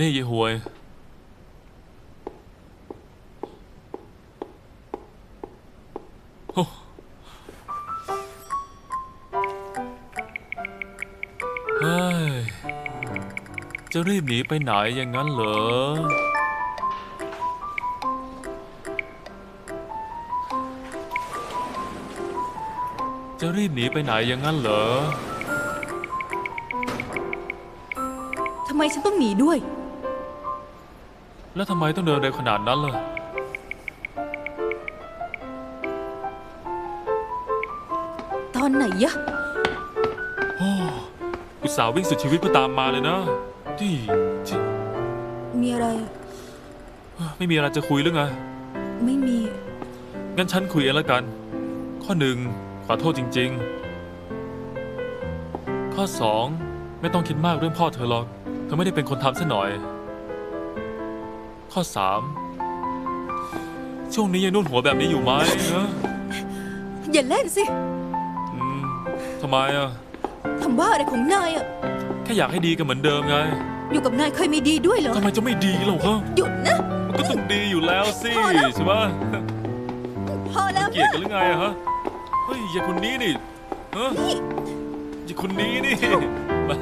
นี่ยายหวยโอ้เฮ้ย จะรีบหนีไปไหนอย่างนั้นเหรอ จะรีบหนีไปไหนอย่างนั้นเหรอ ทำไมฉันต้องหนีด้วย แล้วทำไมต้องเดินเร็วขนาดนั้นล่ะ ตอนไหนยะอุตส่าห์วิ่งสุดชีวิตเพื่อตามมาเลยนะที่ที่มีอะไร ไม่มีอะไรจะคุยหรือไง ไม่มี งั้นฉันคุยเองแล้วกัน ข้อหนึ่งขอโทษจริง ๆ ข้อสองไม่ต้องคิดมากเรื่องพ่อเธอหรอก เธอไม่ได้เป็นคนทำซะหน่อย ข้อสามช่วงนี้ยังนุ่นหัวแบบนี้อยู่ไหมนะอย่าเล่นสิอืมทำไมอะทำบ้าอะไรของนายอะแค่อยากให้ดีกันเหมือนเดิมไง อยู่กับนายเคยมีดีด้วยเหรอทำไมจะไม่ดีหรอกฮะหยุดนะ มันก็ต้องดีอยู่แล้วสิพอแล้ว ใช่ไหมพอแล้วเกลียดนะกันหรือไงอะฮะ เฮ้ยอย่าคนนี้นี่ฮะนี่อย่าคนนี้นี่แหม